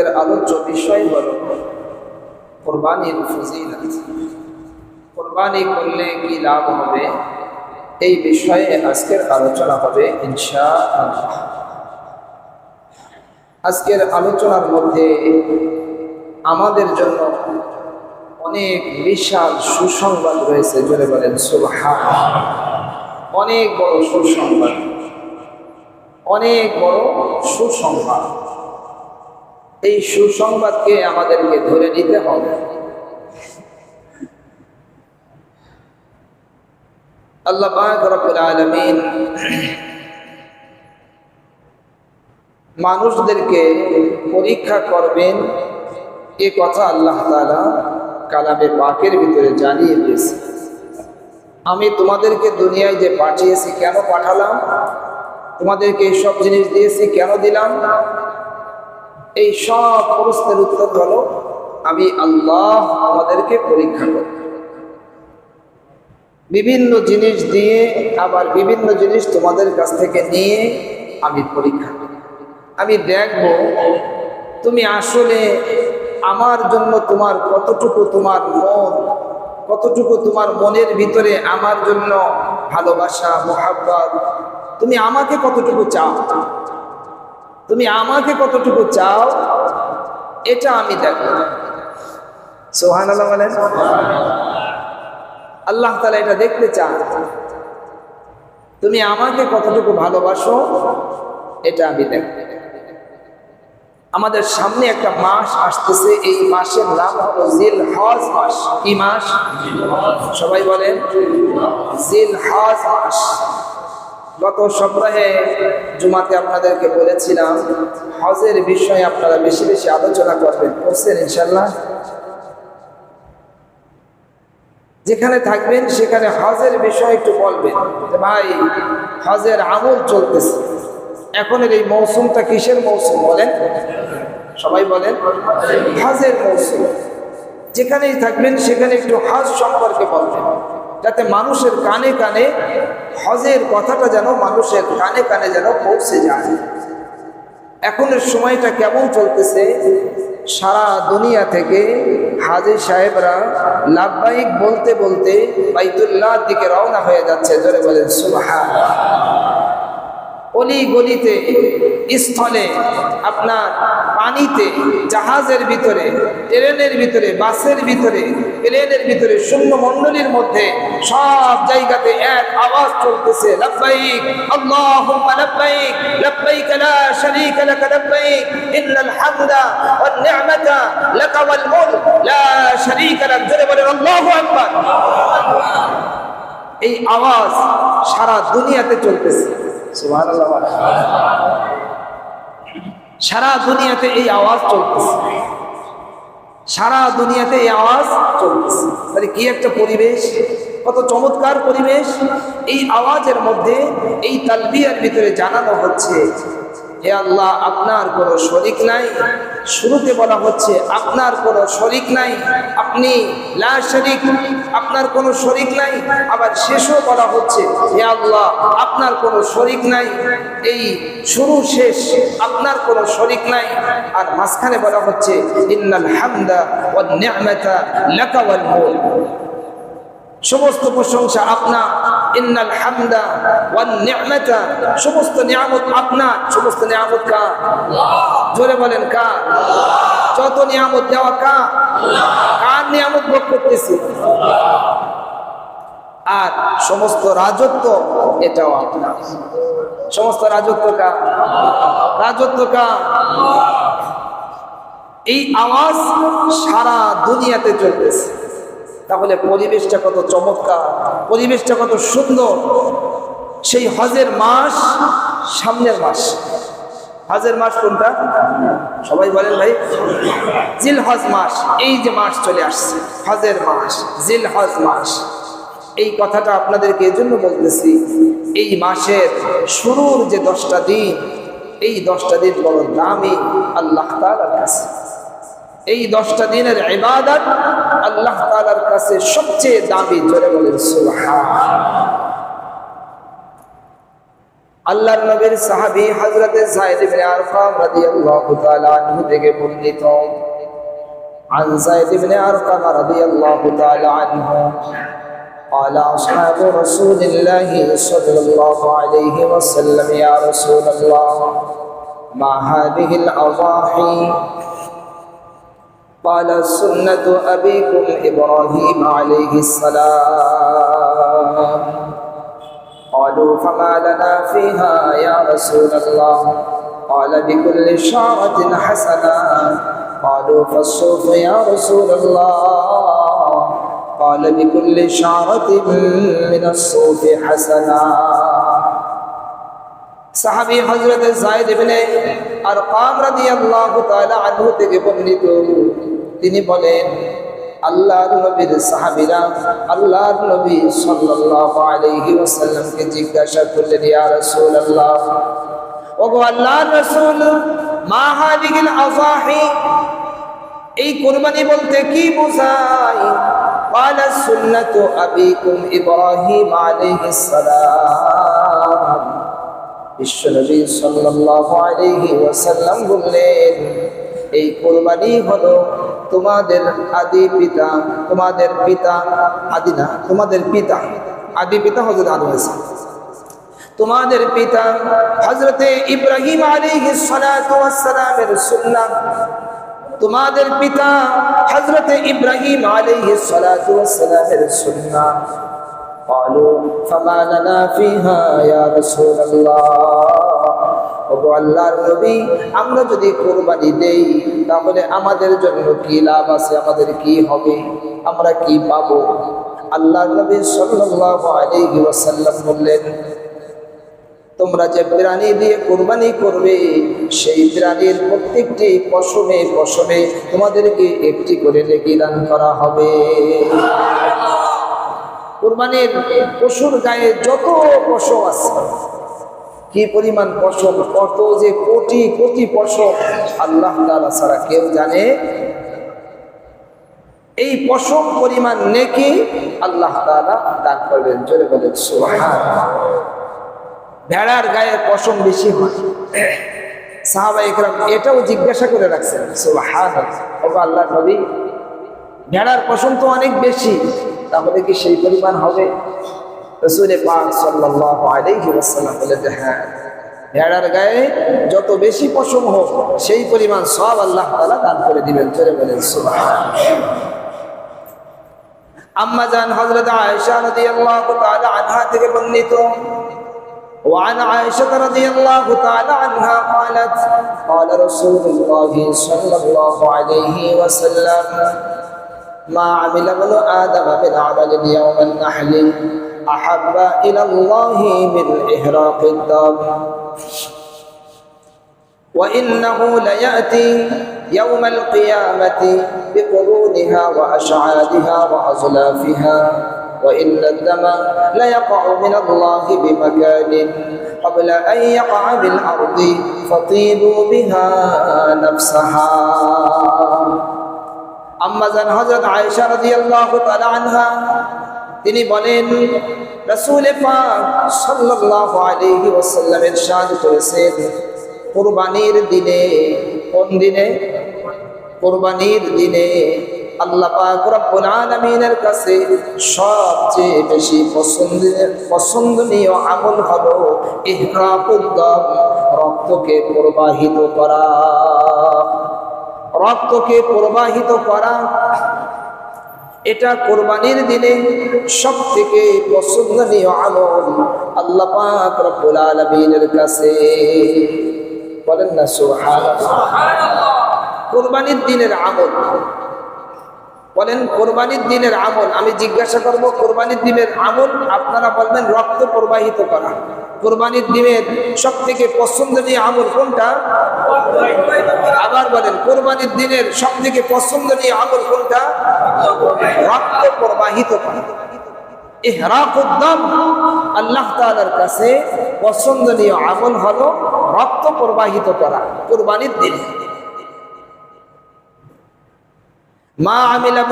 আজকের আলোচ্য বিষয় হল কোরবানির ফজিলত। কোরবানি করলে কি লাভ হবে? এই বিষয়ে আজকের আলোচনা হবে ইনশা আজকের আলোচনার মধ্যে আমাদের জন্য অনেক বিশাল সুসংবাদ রয়েছে, জোরে বলেন সুবহান অনেক বড় সুসংবাদ। অনেক বড় সুসংবাদ। এই সুসংবাদকে আমাদেরকে ধরে নিতে হবে। আল্লাহ আলামিন মানুষদেরকে পরীক্ষা করবেন, এ কথা আল্লাহ তালা কালামে পাকের ভিতরে জানিয়ে দিয়েছে। আমি তোমাদেরকে দুনিয়ায় যে পাঠিয়েছি, কেন পাঠালাম? তোমাদেরকে এই সব জিনিস দিয়েছি, কেন দিলাম? এই সব প্রশ্নের উত্তর হলো, আমি আল্লাহ আমাদেরকে পরীক্ষা করব। বিভিন্ন জিনিস দিয়ে আবার বিভিন্ন জিনিস তোমাদের কাছ থেকে নিয়ে আমি পরীক্ষা করি আমি দেখব, তুমি আসলে আমার জন্য তোমার কতটুকু তোমার মন, কতটুকু তোমার মনের ভিতরে আমার জন্য ভালোবাসা, মোহাব্বত, তুমি আমাকে কতটুকু চাও? তুমি আমাকে কতটুকু চাও এটা আমি দেখব সোহান আল্লাহ বলেন। আল্লাহ তালা এটা দেখতে চান। তুমি আমাকে কতটুকু ভালোবাসো এটা আমি দেখব আমাদের সামনে একটা মাস আসতেছে এই মাসের নাম হলো জিল হজ মাস। কি মাস? সবাই বলেন জিল হজ মাস। গত সপ্তাহে জুমাতে আপনাদেরকে বলেছিলাম, হজের বিষয়ে আপনারা বেশি বেশি আলোচনা করবেন, করছেন ইনশাল্লাহ যেখানে থাকবেন সেখানে হজের বিষয়ে একটু বলবেন ভাই, হজের আমল চলতেছে। এখনের এই মৌসুমটা কিসের মৌসুম বলেন? সবাই বলেন, হজের মৌসুম। যেখানেই থাকবেন সেখানে একটু হজ সম্পর্কে বলবেন। যাতে মানুষের কানে কানে হজের কথাটা যেন মানুষের কানে কানে যেন পৌঁছে যায়। এখনের সময়টা কেমন চলতেছে? সারা দুনিয়া থেকে হাজি সাহেবরা লাভবাহিক বলতে বলতে বাইতুল্লাহ দিকে রওনা হয়ে যাচ্ছে। জোরে বলেন সুবাহা অলি গলিতে স্থলে, আপনার পানিতে, জাহাজের ভিতরে, ট্রেনের ভিতরে, বাসের ভিতরে, প্লেনের ভিতরে শূন্য মণ্ডলীর মধ্যে, সব জায়গাতে এক আওয়াজ চলতেছে, লাব্বাইক, আল্লাহুম্মা লাব্বাইক লাব্বাইক লা শারীকা লাক, লাব্বাইক, ইন্নাল হামদা ওয়ান নি'মাতা লাক ওয়াল মুলক, লা শারীকা লাক জোরে বলেন, আল্লাহু আকবার। এই আওয়াজ সারা দুনিয়াতে চলতেছে। সারা দুনিয়াতে এই আওয়াজ চলতেছে। সারা দুনিয়াতে এই আওয়াজ চলতেছে। তাহলে কি একটা পরিবেশ, কত চমৎকার পরিবেশ। এই আওয়াজের মধ্যে এই তালবিয়ার ভিতরে জানানো হচ্ছে হে আল্লাহ, আপনার কোনো শরিক নাই? শুরুতে বলা হচ্ছে, আপনার কোনো শরিক নাই। আপনি লা শরিক, আপনার কোনো শরিক নাই। আবার শেষও বলা হচ্ছে, হে আল্লাহ, আপনার কোনো শরিক নাই। এই শুরু শেষ, আপনার কোনো শরিক নাই। আর মাঝখানে বলা হচ্ছে, ইন্নাল হামদা ওয়ান নি'মাতা লাকা ওয়াল সমস্ত প্রশংসা আপনার। ইন্নাল হামদা ওয়ান নি'মাতা সমস্ত নিয়ামত আপনার, সমস্ত নিয়ামত কা জোরে বলেন কা যত নিয়ামত দেওয়া কা কার নিয়ামত ভোগ করতেছি? আর সমস্ত রাজত্ব এটাও আপনার। সমস্ত রাজত্ব কা রাজত্ব কা এই আওয়াজ সারা দুনিয়াতে চলতেছে। তাহলে পরিবেশটা কত চমৎকার, পরিবেশটা কত সুন্দর। সেই হজের মাস সামনের মাস। হজের মাস কোনটা? সবাই বলেন ভাই। জিল হজ মাস, এই যে মাস চলে আসছে, হজের মাস জিল হজ মাস। এই কথাটা আপনাদেরকে এজন্য বলতেছি, এই মাসের শুরুর যে দশটা দিন, এই দশটা দিন বড় দামি, আল্লাহ তালার কাছে। এই দশটা দিনের ইবাদত আল্লাহ তালার কাছে সবচেয়ে দামি জোরে বলেন সুবহান আল্লাহর নবীর সাহাবী হযরতে যায়েদ ইবনে আরকাম রাদিয়াল্লাহু তাআলা আনহু থেকে বর্ণিত عن زيد بن أرقم رضي الله تعالى عنه قال أصحاب رسول الله صلى الله عليه وسلم يا رسول الله ما هذه الأضاحي قال سنة أبيكم إبراهيم عليه السلام. قالوا فما لنا فيها يا رسول الله. قال بكل شعرة حسنة. قالوا فالصوف يا رسول الله. قال بكل شعرة من الصوف حسنة. সাহাবী হযরত যায়েদ ইবনে আরকাম রাদিয়াল্লাহু তাআলা আনহু থেকে বর্ণিত তিনি বলেন আল্লাহর নবীর সাহাবীরা আল্লাহর নবী সাল্লাল্লাহু আলাইহি ওয়াসাল্লামকে জিজ্ঞাসা করলেন ইয়া রাসূলুল্লাহ ওগো আল্লাহর রাসূল মা হাদিহিল আযাহি এই কুরবানি বলতে কি বোঝায় قال سنة أبيكم إبراهيم عليه السلام বিশ্বনবী সাল্লাল্লাহু আলাইহি ওয়াসাল্লাম বললেন, এই কোরবানি হলো তোমাদের আদি পিতা, তোমাদের পিতা আদি না, তোমাদের পিতা আদি পিতা হযরত আদম তোমাদের পিতা হযরতে ইব্রাহিম সালামের সুন্নাহ। তোমাদের পিতা হযরতে ইব্রাহিম সালামের সুন্নাহ। قالوا فما لنا فيها يا رسول الله ওগো আল্লাহর নবী আমরা যদি কোরবানি দেই তাহলে আমাদের জন্য কি লাভ আছে আমাদের কি হবে আমরা কি পাবো আল্লাহর নবী সাল্লাল্লাহু আলাইহি ওয়াসাল্লাম বললেন তোমরা যে প্রাণী দিয়ে কোরবানি করবে সেই প্রাণীর প্রত্যেকটি পশমে পশমে তোমাদেরকে একটি করে লেগে দান করা হবে কোরবানির পশুর গায়ে যত পশম আছে, কি পরিমাণ পশম কত যে কোটি কোটি পশম আল্লাহ তাআলা ছাড়া কেউ জানে? এই পশম পরিমাণ নেকি আল্লাহ তাআলা দান করবেন, জোরে বলেন ভেড়ার গায়ে পশম বেশি হয়। সাহাবা একরাম এটাও জিজ্ঞাসা করে রাখছেন, সুবহানাল্লাহ। আল্লাহ নবী, ভেড়ার পশম তো অনেক বেশি। তাহলে কি সেই পরিমাণ হবে রসুল পাক সাল্লাল্লাহু আলাইহি ওয়াসাল্লাম বলে যে হ্যাঁ ভেড়ার গায়ে যত বেশি পশম হোক সেই পরিমাণ সব আল্লাহ তাআলা দান করে দিবেন চলে বলেন সুবহানাল্লাহ আম্মা জান হযরত আয়েশা রাদিয়াল্লাহু তাআলা আনহা থেকে বর্ণিত وعن عائشة رضي الله تعالى عنها قالت قال رسول الله صلى الله عليه وسلم ما عمل ابن آدم من عمل يوم النحل أحب إلى الله من إهراق الدم وإنه ليأتي يوم القيامة بقرونها وأشعادها وأزلافها وإن الدم ليقع من الله بمكان قبل أن يقع بالأرض فطيبوا بها نفسها. আনহা, তিনি বলেন ইরশাদ করেছেন, কুরবানির দিনে কোন দিনে? কুরবানির দিনে আল্লাহ কাছে সবচেয়ে বেশি পছন্দের পছন্দনীয় আমল হলো ইহরাকুদ্দাম রক্তকে প্রবাহিত করা। রক্তকে প্রবাহিত করা। এটা কোরবানির দিনে সব থেকে পছন্দনীয় আমল আল্লাহ পাক রব্বুল আলামিনের কাছে। বলেন না, সুবহানাল্লাহ। কোরবানির দিনের আমল। বলেন, কোরবানির দিনের আমল। আমি জিজ্ঞাসা করব, কোরবানির দিনের আমল আপনারা বলবেন রক্ত প্রবাহিত করা। কোরবানির দিনের সব থেকে পছন্দনীয় আমল কোনটা? আবার বলেন, কোরবানির দিনের সব থেকে পছন্দনীয় আমল কোনটা? রক্ত প্রবাহিত আল্লাহ কাছে রক্ত প্রবাহিত করা মা আমিলা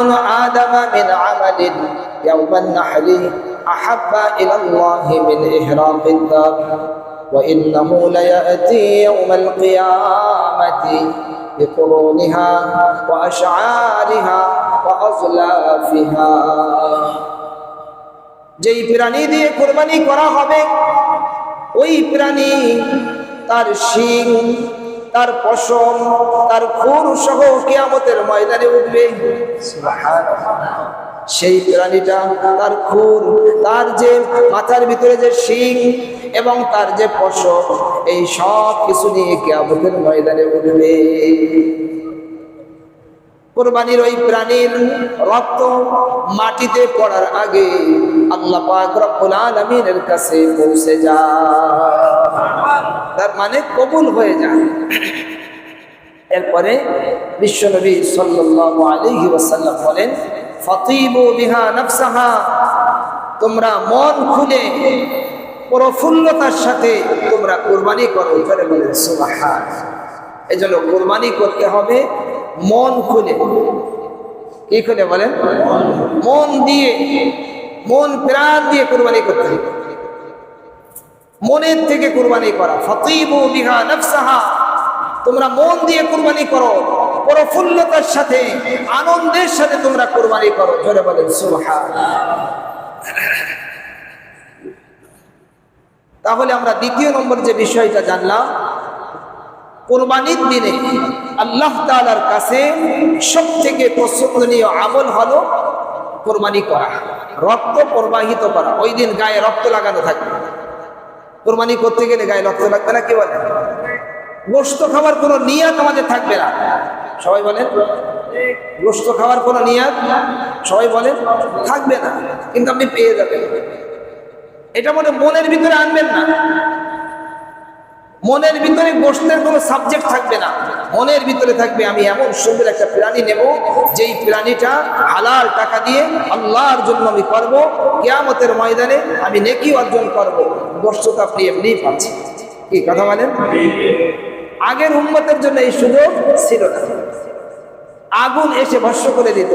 أحب إلى الله من إحراق الدم وإنه ليأتي يوم القيامة بقرونها وأشعارها وأظلافها যেই প্রাণী দিয়ে কোরবানি করা হবে ওই প্রাণী তার শিং তার পশম তার খুর সহ কিয়ামতের ময়দানে উঠবে সেই প্রাণীটা তার খুর তার যে মাথার ভিতরে যে শিং এবং তার যে পশম এই সব কিছু নিয়ে কিয়ামতের ময়দানে উঠবে। কোরবানির ওই প্রাণীর রক্ত মাটিতে পড়ার আগে আল্লাহ পাক কাছে পৌঁছে যায়। তার মানে কবুল হয়ে যায়। এরপরে বিশ্বনবী সাল্লাল্লাহু আলাইহি ওয়াসাল্লাম বলেন তোমরা মন খুলে প্রফুল্লতার সাথে তোমরা কোরবানি করো। ধরে বলেন, সুবহান। এই জন্য কোরবানি করতে হবে মন খুলে। কি খুলে বলেন? মন দিয়ে, মন প্রাণ দিয়ে কোরবানি করতে হবে। মনের থেকে কোরবানি করা। ফতিবু বিহা নফসাহা। তোমরা মন দিয়ে কোরবানি করো। প্রফুল্লতার সাথে, আনন্দের সাথে তোমরা কোরবানি করো। ধরে বলেন সুবহান তাহলে আমরা দ্বিতীয় নম্বর যে বিষয়টা জানলাম, কোরবানির দিনে আল্লাহ তালার কাছে সব থেকে পছন্দনীয় আমল হলো কোরবানি করা, রক্ত প্রবাহিত করা। ওই দিন গায়ে রক্ত লাগানো থাকবে কোরবানি করতে গেলে গায়ে রক্ত লাগবে না, কি বলে? গোস্ত খাবার কোনো নিয়াত আমাদের থাকবে না। সবাই বলেন গোস্ত খাওয়ার কোনো নিয়াত সবাই বলেন থাকবে না কিন্তু আপনি পেয়ে যাবেন। এটা মনে মনের ভিতরে আনবেন না। মনের ভিতরে গোষ্ঠের কোনো সাবজেক্ট থাকবে না। মনের ভিতরে থাকবে আমি এমন সুন্দর একটা প্রাণী নেব যেই প্রাণীটা হালাল টাকা দিয়ে আল্লাহর জন্য আমি করব কেয়ামতের ময়দানে আমি নেকি অর্জন করব। গোষ্ঠটা আপনি এমনিই পাচ্ছি কি কথা বলেন? আগের উন্মতের জন্য এই সুযোগ ছিল না। আগুন এসে ভস্য করে দিত।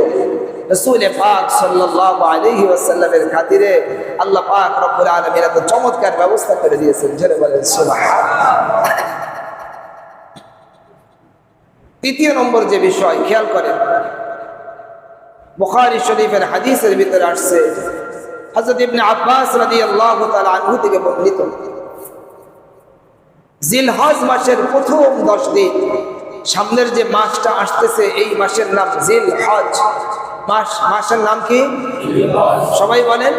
তৃতীয় নম্বর যে বিষয়, খেয়াল করেন, বুখারী শরীফের হাদিসের ভিতরে আসছে, হযরত ইবনে আব্বাস রাদিয়াল্লাহু তাআলা আনহু থেকে বর্ণিত। প্রথম দশ দিন সামনের যে মাসটা আসতেছে এই মাসের নাম জিল হজ মাস মাসের নাম কি সবাই বলেন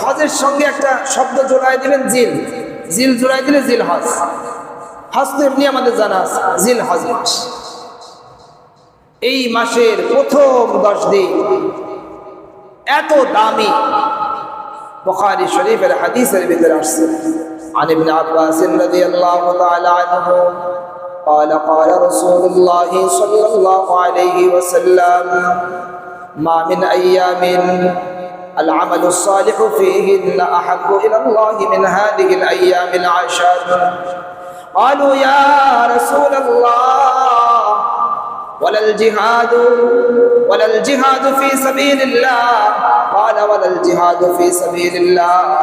হজের সঙ্গে একটা শব্দ জোড়াই দিলেন জিল জিল জোড়াই দিলে জিল হজ হজ তো এমনি আমাদের জানা আছে জিল হজ মাস এই মাসের প্রথম দশ দিন এত দামি বুখারী শরীফের হাদিসের ভিতরে আসছে عن ابن عباس رضي الله تعالى عنه قال قال رسول الله صلى الله عليه وسلم ما من أيام العمل الصالح فيهن أحب إلى الله من هذه الأيام العشر. قالوا يا رسول الله ولا الجهاد ولا الجهاد في سبيل الله. قال ولا الجهاد في سبيل الله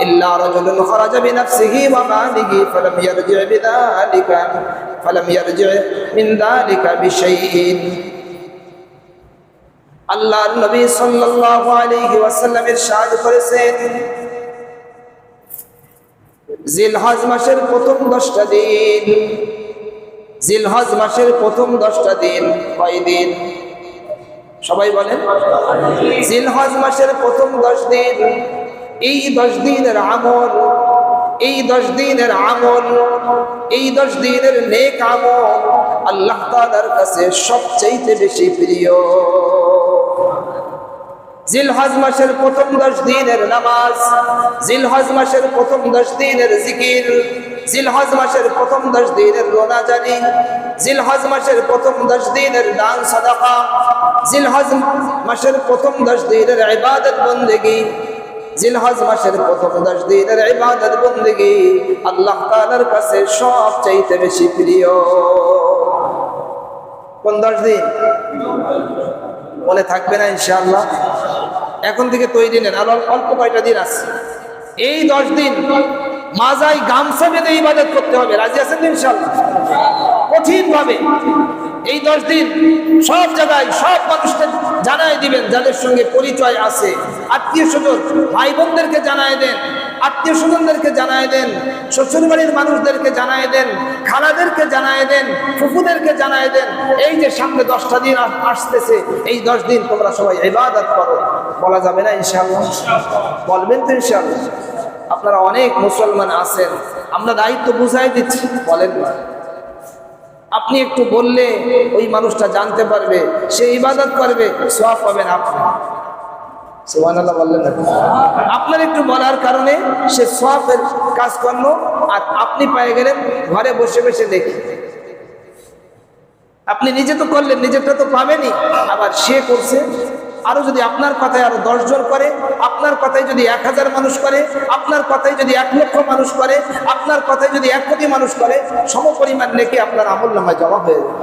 إلا رجل خرج بنفسه وماله فلم يرجع بذلك. ফালাম ইয়ারজি মিন যালিকা নবী সাল্লাল্লাহু আলাইহি ওয়াসাল্লাম করেছেন, জিলহজ মাসের প্রথম 10টা দিন। জিলহজ মাসের প্রথম 10টা দিন কয় দিন? সবাই বলেন। জিলহজ মাসের প্রথম 10 দিন। এই 10 দিনের আমল এই দশ দিনের আমল, এই দশ দিনের নেক আমল আল্লাহ তাআলার কাছে সবচেয়ে বেশি প্রিয়। জিলহজ মাসের প্রথম দশ দিনের নামাজ, জিলহজ মাসের প্রথম দশ দিনের জিকির, জিলহজ মাসের প্রথম দশ দিনের রোনাজারি জিলহজ মাসের প্রথম দশ দিনের দান সাদাকা, জিলহজ মাসের প্রথম দশ দিনের ইবাদত বন্দেগী জিলহজ মাসের প্রথম দশ দিনের ইবাদত বন্দেগী আল্লাহ তাআলার কাছে সবচাইতে বেশি প্রিয়। কোন দশ দিন? মনে থাকবে না ইনশাআল্লাহ। এখন থেকে তৈরি নেন। আর অল্প কয়টা দিন আছে। এই দশ দিন মাজাই গামছা বেঁধে ইবাদত করতে হবে। রাজি আছেন তো ইনশাল্লাহ কঠিন ভাবে এই দশ দিন সব জায়গায় সব মানুষকে জানাই দিবেন যাদের সঙ্গে পরিচয় আছে। আত্মীয় স্বজন, ভাই বোনদেরকে জানাই দেন, আত্মীয় স্বজনদেরকে জানাই দেন শ্বশুর বাড়ির মানুষদেরকে জানাই দেন, খালাদেরকে জানাই দেন, ফুফুদেরকে জানাই দেন। এই যে সামনে দশটা দিন আসতেছে, এই দশ দিন তোমরা সবাই ইবাদত করো। বলা যাবে না, ইনশাআল্লাহ? বলবেন তো ইনশাআল্লাহ। আপনারা অনেক মুসলমান আছেন, আমরা দায়িত্ব বুঝাই দিচ্ছি, বলেন না। আপনি একটু বললে ওই মানুষটা জানতে পারবে, সে ইবাদত করবে সব পাবেন আপনি। আপনার একটু বলার কারণে সে সবের কাজ করল আর আপনি পায়ে গেলেন ঘরে বসে বসে দেখে। আপনি নিজে তো করলেন, নিজেরটা তো পাবেনি আবার সে করছে আরও যদি আপনার কথায় আরও দশজন করে, আপনার কথায় যদি এক হাজার মানুষ করে, আপনার কথায় যদি এক লক্ষ মানুষ করে, আপনার কথায় যদি এক কোটি মানুষ করে সম পরিমাণ নেকি আপনার আমল নামায় জমা হয়ে যাবে।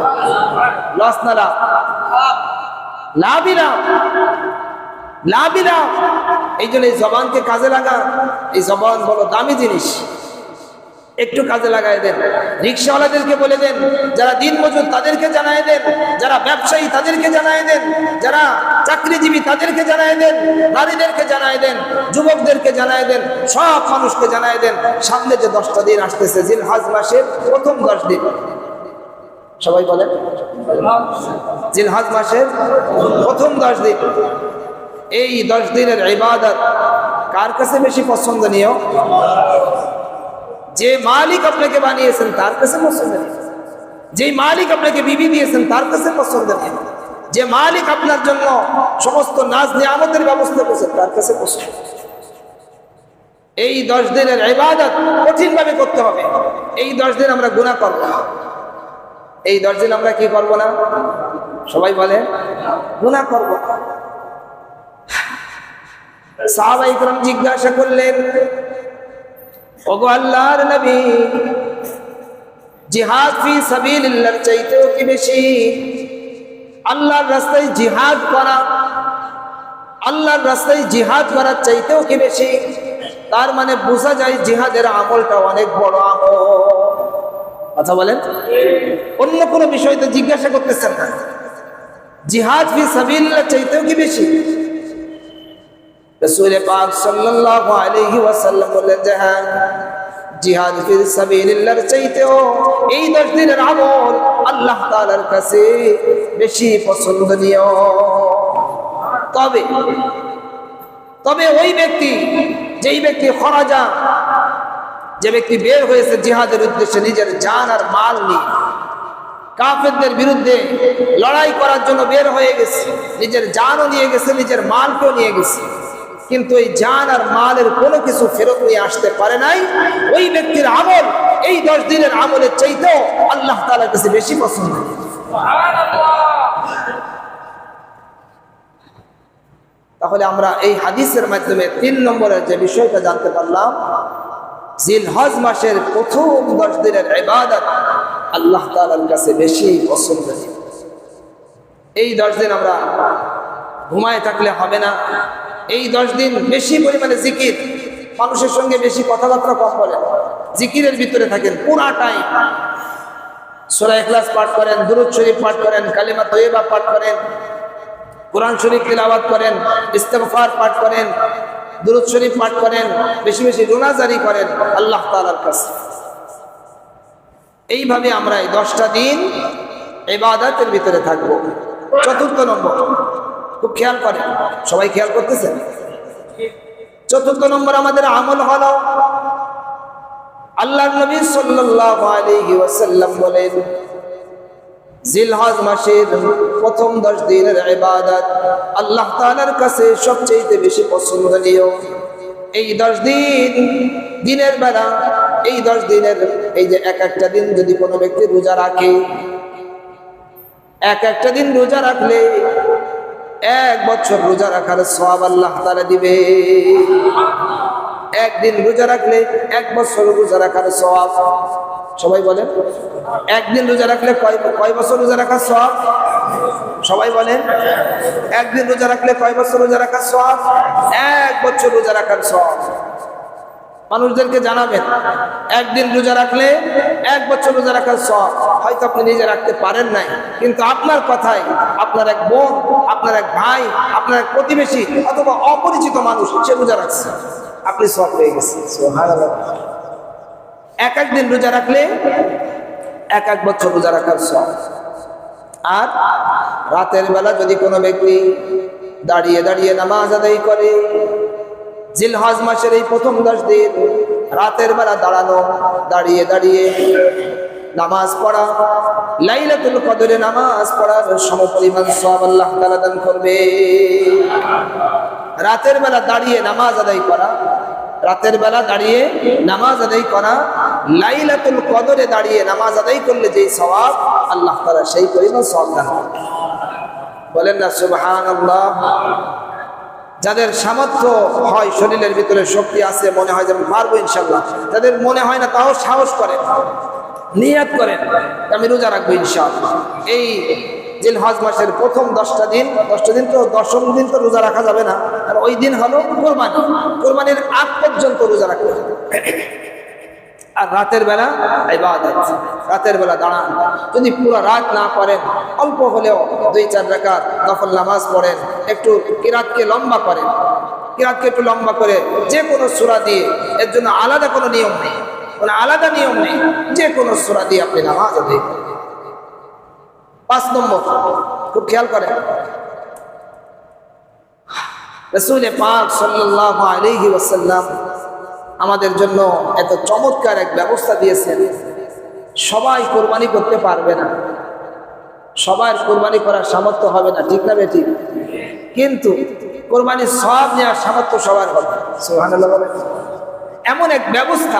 লাভ? এই জন্য এই জবানকে কাজে লাগা এই জবান বলো দামি জিনিস। একটু কাজে লাগাই দেন। রিক্সাওয়ালাদেরকে বলে দেন, যারা দিন মজুর তাদেরকে জানাই দেন, যারা ব্যবসায়ী তাদেরকে জানাই দেন, যারা চাকরিজীবী তাদেরকে জানাই দেন, নারীদেরকে জানাই দেন, যুবকদেরকে জানাই দেন, সব মানুষকে জানাই দেন। সামনে যে দশটা দিন আসতেছে জিল হাজ মাসের প্রথম দশ দিন। সবাই বলেন, জিলহাজ মাসের প্রথম দশ দিন। এই দশ দিনের ইবাদত কার কাছে বেশি পছন্দনীয়? যে মালিক আপনাকে বানিয়েছেন, তার কাছে পছন্দনীয় যে মালিক আপনাকে বিবি দিয়েছেন, তার কাছে পছন্দনীয় যে মালিক আপনার জন্য সমস্ত নাজ নিয়ামতের ব্যবস্থা করেছেন তার কাছে পছন্দ এই দশ দিনের ইবাদত কঠিন ভাবে করতে হবে। এই দশ দিন আমরা গুণা করব না। এই দশ দিন আমরা কি করব না? সবাই বলে গুণা করব না। সাহাবা ইকরাম জিজ্ঞাসা করলেন ওগো আল্লাহর নবী, জিহাদ ফি সাবিলিল্লাহর চাইতেও কি বেশি? আল্লাহর রাস্তায় জিহাদ করা, আল্লাহর রাস্তায় জিহাদ করার চাইতেও কি বেশি? তার মানে বোঝা যায় জিহাদের আমলটা অনেক বড় আমল। কথা বলেন? অন্য কোনো বিষয় তো জিজ্ঞাসা করতেছেন না। জিহাদ ফি সাবিলিল্লাহ চাইতেও কি বেশি? রসুল পাক সাল্লাল্লাহু আলাইহি ওয়াসাল্লাম বললেন যে হ্যাঁ জিহাদ ফি সাবিলিল্লাহর চাইতেও এই দশ দিনের আমল আল্লাহ তাআলার কাছে বেশি পছন্দনীয়। তবে তবে ওই ব্যক্তি, যেই ব্যক্তি খরাজা, যে ব্যক্তি বের হয়েছে জিহাদের উদ্দেশ্যে নিজের জান আর মাল নিয়ে, কাফেরদের বিরুদ্ধে লড়াই করার জন্য বের হয়ে গেছে, নিজের জানও নিয়ে গেছে, নিজের মালকেও নিয়ে গেছে। কিন্তু এই জান আর মালের কোনো কিছু ফেরত নিয়ে আসতে পারে নাই। ওই ব্যক্তির আমল, এই দশ দিনের আমলের চাইতেও আল্লাহ তালার কাছে বেশি পছন্দ। তাহলে আমরা এই হাদিসের মাধ্যমে তিন নম্বরের যে বিষয়টা জানতে পারলাম, জিলহজ মাসের প্রথম দশ দিনের ইবাদত আল্লাহ তালার কাছে বেশি পছন্দ। এই দশ দিন আমরা ঘুমায় থাকলে হবে না এই দশ দিন বেশি পরিমাণে জিকির, মানুষের সঙ্গে বেশি কথাবার্তা কম বলেন জিকিরের ভিতরে থাকেন পুরা টাইম সোরা এখলাস পাঠ করেন, দুরুদ শরীফ পাঠ করেন, কালিমা তৈবা পাঠ করেন, কোরআন শরীফ তিলাওয়াত করেন, ইস্তেগফার পাঠ করেন, দুরুদ শরীফ পাঠ করেন, বেশি বেশি রোনাজারি করেন আল্লাহ তাআলার কাছে। এইভাবে আমরা এই দশটা দিন ইবাদতের ভিতরে থাকব। চতুর্থ নম্বর। খুব খেয়াল করেন সবাই খেয়াল করতেছেন চতুর্থ নম্বর আমাদের আমল হলো আল্লাহ নবী ওয়াসাল্লাম বলেন, জিলহজ মাসের প্রথম দশ দিনের ইবাদত আল্লাহ তাআলার কাছে সবচেয়ে বেশি পছন্দনীয়। এই দশ দিন, দিনের বেলা, এই দশ দিনের, এই যে এক একটা দিন যদি কোনো ব্যক্তি রোজা রাখে, এক একটা দিন রোজা রাখলে এক বছর রোজা রাখার সব আল্লাহ তারা দিবে। একদিন রোজা রাখলে এক বছর রোজা রাখার সব সবাই বলেন? একদিন রোজা রাখলে কয় কয় বছর রোজা রাখার সব সবাই বলেন? একদিন রোজা রাখলে কয় বছর রোজা রাখার সব এক বছর রোজা রাখার সব মানুষদেরকে জানাবেন। একদিন রোজা রাখলে এক বছর রোজা রাখার সব হয়তো আপনি নিজে রাখতে পারেন নাই। কিন্তু আপনার কথায় আপনার এক বোন, আপনার এক ভাই, আপনার এক প্রতিবেশী অথবা অপরিচিত মানুষ সে রোজা রাখছে। আপনি সব পেয়ে গেছেন। এক এক দিন রোজা রাখলে এক এক বছর রোজা রাখার সব আর রাতের বেলা যদি কোনো ব্যক্তি দাঁড়িয়ে দাঁড়িয়ে নামাজ আদায় করে জিলহজ মাসের এই প্রথম দশ দিন রাতের বেলা দাঁড়ানো, দাঁড়িয়ে দাঁড়িয়ে নামাজ পড়া, লাইলাতুল কদরে নামাজ পড়ার সমপরিমাণ সব আল্লাহ তাআলা দান করবে। রাতের বেলা দাঁড়িয়ে নামাজ আদায় করা, রাতের বেলা দাঁড়িয়ে নামাজ আদায় করা, লাইলাতুল কদরে দাঁড়িয়ে নামাজ আদায় করলে যেই সওয়াব আল্লাহ তাআলা সেই পরিমাণ সব দান বলেন না, সুবহানাল্লাহ। যাদের সামর্থ্য হয় শরীরের ভিতরে শক্তি আছে, মনে হয় যেমন পারব ইনশাল্লাহ। যাদের মনে হয় না তাও সাহস করেন নিয়াত করেন আমি রোজা রাখব ইনশাল্লাহ এই জিলহজ মাসের প্রথম দশটা দিন দশটা দিন তো দশম দিন তো রোজা রাখা যাবে না, আর ওই দিন হলো কোরবানি। কোরবানির আগ পর্যন্ত রোজা রাখতে হবে আর রাতের বেলা ইবাদত, রাতের বেলা দাঁড়ান। যদি পুরো রাত না করেন, অল্প হলেও দুই, চার রাকাত নফল নামাজ পড়েন, একটু কিরাতকে লম্বা করেন। কিরাতকে একটু লম্বা করে যে কোনো সূরা দিয়ে, এর জন্য আলাদা কোনো নিয়ম নেই। কোনো আলাদা নিয়ম নেই যে কোনো সূরা দিয়ে আপনি নামাজ করেন পাঁচ নম্বর, খুব খেয়াল করেন। রসুল পাক সাল্লাল্লাহু আলাইহি ওয়াসাল্লাম আমাদের জন্য এত চমৎকার এক ব্যবস্থা দিয়েছেন। সবাই কোরবানি করতে পারবে না। সবার কোরবানি করার সামর্থ্য হবে না, ঠিক না বেঠিক কিন্তু কোরবানি সব নেওয়ার সামর্থ্য সবার হবে। এমন এক ব্যবস্থা,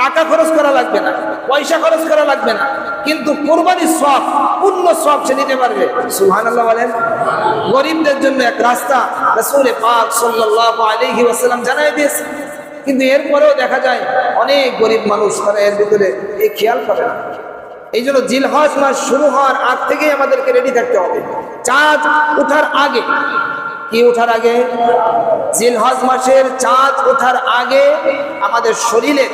টাকা খরচ করা লাগবে না, পয়সা খরচ করা লাগবে না, কিন্তু কোরবানির সব পূর্ণ সব সে নিতে পারবে। সুবহানাল্লাহ বলেন। গরিবদের জন্য এক রাস্তা রাসূলে পাক আলাইহি ওয়াসাল্লাম জানাই দিয়েছে কিন্তু এরপরেও দেখা যায় অনেক গরিব মানুষ তারা এর ভিতরে এই খেয়াল করে না। এই জন্য জিলহজ মাস শুরু হওয়ার আগ থেকেই আমাদেরকে রেডি থাকতে হবে। চাঁদ ওঠার আগে। কি ওঠার আগে? জিলহজ মাসের চাঁদ ওঠার আগে আমাদের শরীরে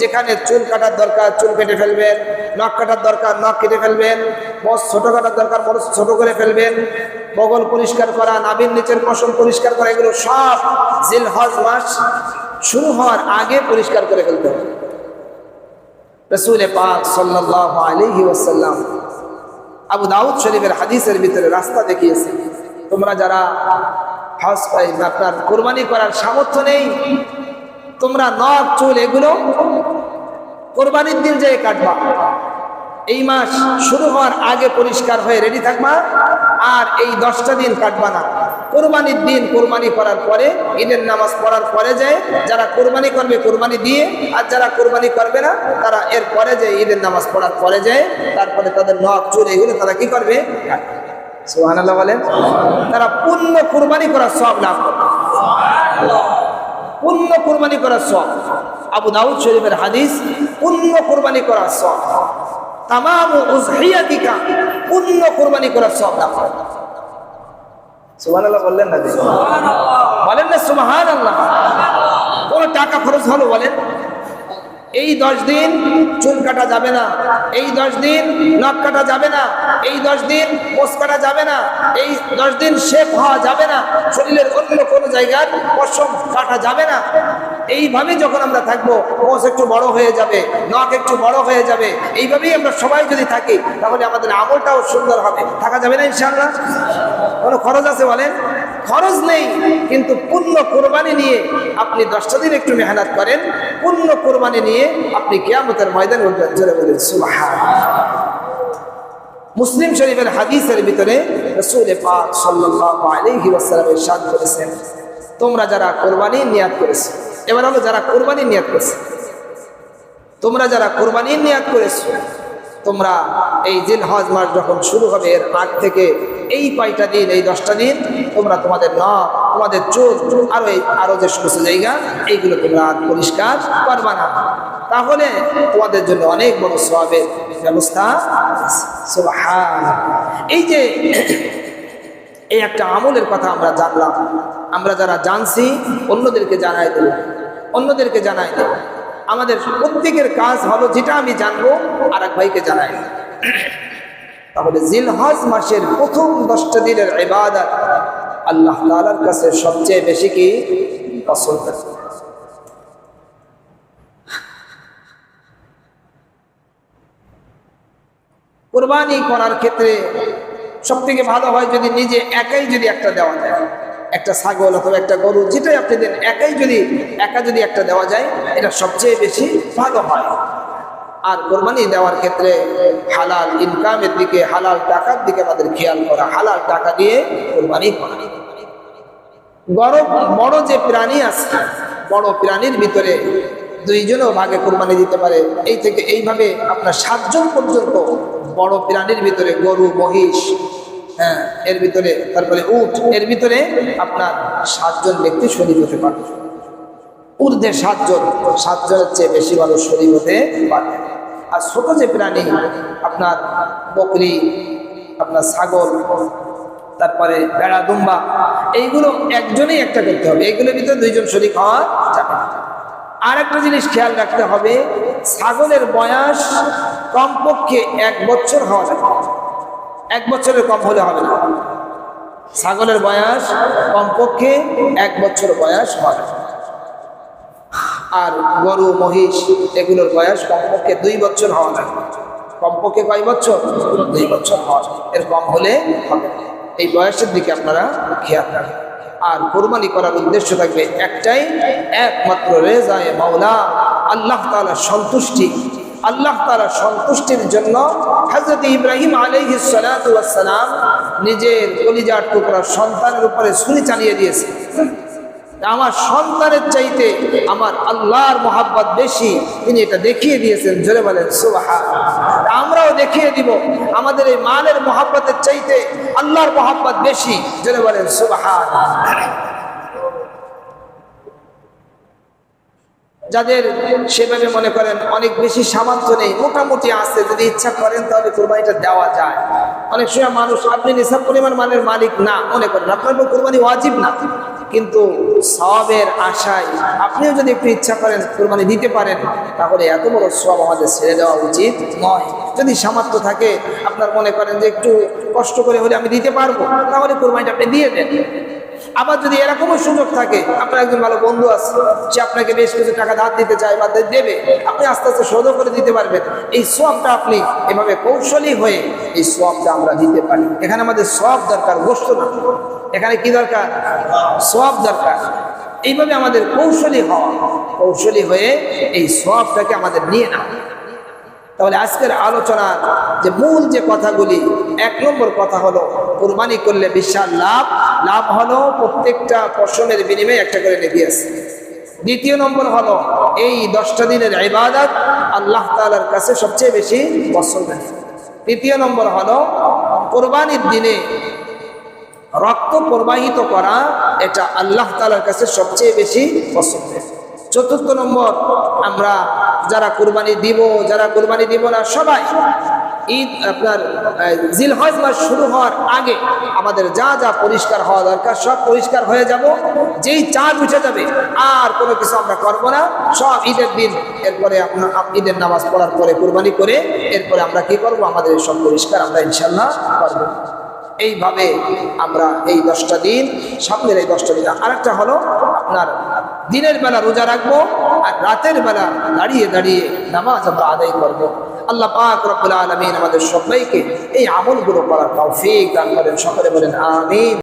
যেখানে চুল কাটার দরকার, চুল কেটে ফেলবেন, নখ কাটার দরকার, নখ কেটে ফেলবেন বস ছোট কাটার দরকার বড় ছোট করে ফেলবেন, বগল পরিষ্কার করা নাবির নিচের পশম পরিষ্কার করা, এগুলো সব জিলহজ মাস শুরু হওয়ার আগে পরিষ্কার করে ফেলতে হবে। রসুল পাক সাল্লাল্লাহু আলাইহি ওয়াসাল্লাম আবু দাউদ শরীফের হাদিসের ভিতরে রাস্তা দেখিয়েছে। তোমরা যারা হজ পাই আপনার কোরবানি করার সামর্থ্য নেই, তোমরা নখ, চুল এগুলো কোরবানির দিন যেয়ে কাটবা। এই মাস শুরু হওয়ার আগে পরিষ্কার হয়ে রেডি থাকবা, আর এই দশটা দিন কাটবা না। কোরবানির দিন কোরবানি করার পরে, ঈদের নামাজ পড়ার পরে যায়, যারা কোরবানি করবে কোরবানি দিয়ে, আর যারা কোরবানি করবে না, তারা এর পরে যায় ঈদের নামাজ পড়ার পরে যায়, তারপরে তাদের নখ, চুল এগুলো তারা কি করবে? কাটবে বলেন, তারা পূর্ণ কোরবানি করার সব লাভ করবে। পূর্ণ কোরবানি করার সব আবু দাউদ শরীফের হাদিস, পূর্ণ কোরবানি করার সব উজহিয়াতিকা, পূর্ণ কোরবানি করার সব লাভ করবে। বললেন না? বলেন না কোনো টাকা খরচ বলেন। এই দশ দিন কাটা যাবে না। এই দশ দিন কাটা যাবে না। এই দশ দিন কাটা যাবে না। এই দশ দিন হওয়া যাবে না। শরীরের অন্য কোনো জায়গার পশম কাটা যাবে না। এইভাবে যখন আমরা থাকব মোষ একটু বড় হয়ে যাবে নখ একটু বড় হয়ে যাবে, এইভাবেই আমরা সবাই যদি থাকি, তাহলে আমাদের আমলটাও সুন্দর হবে। থাকা যাবে না ইনশাআল্লাহ? কোনো খরচ আছে বলেন? খরচ নেই, কিন্তু পূর্ণ কোরবানি নিয়ে আপনি দশটা দিন একটু মেহনত করেন, পূর্ণ কোরবানি নিয়ে আপনি কেয়ামতের ময়দান উঠবেন। জোরে বলেন সুবহান মুসলিম শরীফের হাদিসের ভিতরে রসুল পাক সাল্লাল্লাহু আলাইহি ওয়াসাল্লাম ইরশাদ করেছেন। তোমরা যারা কোরবানি নিয়াত করেছ। এবার হলো যারা কোরবানি নিয়াত করেছে। তোমরা যারা কোরবানি নিয়াত করেছ, তোমরা এই দিন হজ মাস যখন শুরু হবে, এর আগ থেকে এই কয়টা দিন, এই দশটা দিন তোমরা তোমাদের নখ, তোমাদের চোখ, আরও এই, আরও যে সমস্ত জায়গা, এইগুলো তোমরা পরিষ্কার করবা না। তাহলে তোমাদের জন্য অনেক বড় সবের ব্যবস্থা। এই যে এই একটা আমলের কথা আমরা জানলাম। আমরা যারা জানছি, অন্যদেরকে জানাই দেব অন্যদেরকে জানাই দেব আমাদের প্রত্যেকের কাজ হলো যেটা আমি জানব আর এক ভাইকে জানাই। তাহলে জিলহজ মাসের প্রথম দশটা দিনের ইবাদত আল্লাহ তাআলার কাছে সবচেয়ে বেশি কি? পছন্দ কোরবানি করার ক্ষেত্রে সব থেকে ভালো হয় যদি নিজে একাই যদি একটা দেওয়া যায়। একটা ছাগল অথবা একটা গরু, যেটাই আপনি দেন, একাই যদি, একা যদি একটা দেওয়া যায়, এটা সবচেয়ে বেশি ভালো হয়। আর কোরবানি দেওয়ার ক্ষেত্রে হালাল ইনকামের দিকে, হালাল টাকার দিকে আমাদের খেয়াল করা। হালাল টাকা দিয়ে কোরবানি করা। বড় বড় যে প্রাণী আছে, বড় প্রাণীর ভিতরে দুইজনও ভাগে কোরবানি দিতে পারে। এই থেকে এইভাবে আপনার সাতজন পর্যন্ত বড় প্রাণীর ভিতরে গরু, মহিষ হ্যাঁ এর ভিতরে, তারপরে উট, এর ভিতরে আপনার সাতজন ব্যক্তি শরীর হতে পারে। ঊর্ধ্বে সাতজন, সাতজনের চেয়ে বেশি মানুষ শরীর হতে পারে। আর ছোট যে প্রাণী, আপনার বকরি, আপনার ছাগল, তারপরে বেড়া দুম্বা, এইগুলো একজনেই একটা করতে হবে। এইগুলোর ভিতরে দুইজন শরীর হওয়া যাবে না। আর একটা জিনিস খেয়াল রাখতে হবে, ছাগলের বয়স কমপক্ষে এক বছর হওয়া যাবে এক বছরের কম হলে হবে না। ছাগলের বয়স কমপক্ষে এক বছর বয়স হয় আর গরু, মহিষ, এগুলোর বয়স কমপক্ষে দুই বছর হওয়া যায়। কমপক্ষে কয় বছর? দুই বছর হওয়া এর কম হলে হবে এই বয়সের দিকে আপনারা খেয়াল রাখবেন। আর কোরবানি করার উদ্দেশ্য থাকবে একটাই, একমাত্র রেজায় মাওলা। আল্লাহ তাআলার সন্তুষ্টি। আল্লাহ তাআলার সন্তুষ্টির জন্য হযরত ইব্রাহিম ওয়াস সালাম নিজের কলিজার টুকরা সন্তানের উপরে ছুরি চালিয়ে দিয়েছে। আমার সন্তানের চাইতে আমার আল্লাহর মোহাব্বত বেশি। তিনি এটা দেখিয়ে দিয়েছেন, জোরে বলেন সুবাহা আমরাও দেখিয়ে দিব আমাদের এই মালের মোহাব্বতের চাইতে আল্লাহর মোহাব্বত বেশি। জোরে বলেন সুবাহা যাদের সেভাবে মনে করেন অনেক বেশি সামর্থ্য নেই, মোটামুটি আছে, যদি ইচ্ছা করেন তাহলে কোরবানিটা দেওয়া যায়। অনেক সময় মানুষ, আপনি নিসাব পরিমাণ মানের মালিক না, মনে করেন, আপনার কোরবানি ওয়াজিব না। কিন্তু সবের আশায় আপনিও যদি একটু ইচ্ছা করেন কোরবানি দিতে পারেন, তাহলে এত বড় সব আমাদের ছেড়ে দেওয়া উচিত নয়। যদি সামর্থ্য থাকে, আপনার মনে করেন যে একটু কষ্ট করে হলে আমি দিতে পারব, তাহলে কোরবানিটা আপনি দিয়ে দেন। আবার যদি এরকমও সুযোগ থাকে, আপনার একজন ভালো বন্ধু আছে, যে আপনাকে বেশ কিছু টাকা ধার দিতে চায় বা দেবে, আপনি আস্তে আস্তে শোধ করে দিতে পারবেন। এই সবটা আপনি এভাবে কৌশলী হয়ে এই সবটা আমরা দিতে পারি। এখানে আমাদের সব দরকার গোস্ত না। এখানে কি দরকার? সব দরকার। এইভাবে আমাদের কৌশলী হওয়া, কৌশলী হয়ে এই সবটাকে আমাদের নিয়ে না তাহলে আজকের আলোচনার যে মূল যে কথাগুলি, এক নম্বর কথা হলো, কোরবানি করলে বিশাল লাভ লাভ হলো প্রত্যেকটা পশমের বিনিময়ে একটা করে লেগে আছে। দ্বিতীয় নম্বর হলো, এই দশটা দিনের ইবাদত আল্লাহ তালার কাছে সবচেয়ে বেশি পছন্দ তৃতীয় নম্বর হলো, কোরবানির দিনে রক্ত প্রবাহিত করা, এটা আল্লাহ তালার কাছে সবচেয়ে বেশি পছন্দের। চতুর্থ নম্বর, আমরা যারা কোরবানি দিব, যারা কোরবানি দিব না, সবাই ঈদ আপনার জিলহজ মাস শুরু হওয়ার আগে আমাদের যা যা পরিষ্কার হওয়া দরকার, সব পরিষ্কার হয়ে যাব। যেই চাঁদ উঠে যাবে, আর কোনো কিছু আমরা করব না। সব ঈদের দিন, এরপরে আপনার ঈদের নামাজ পড়ার পরে কুরবানি করে, এরপরে আমরা কি করব? আমাদের সব পরিষ্কার আমরা ইনশাল্লাহ করব। এইভাবে আমরা এই দশটা দিন, সামনের এই দশটা দিন, আরেকটা হলো আপনার দিনের বেলা রোজা রাখব আর রাতের বেলা দাঁড়িয়ে দাঁড়িয়ে নামাজ আমরা আদায় করব। আল্লাহ পাক রব্বুল আলমিন আমাদের সবাইকে এই আমলগুলো করার তৌফিক দান করেন। সকলে বলেন, আমিন।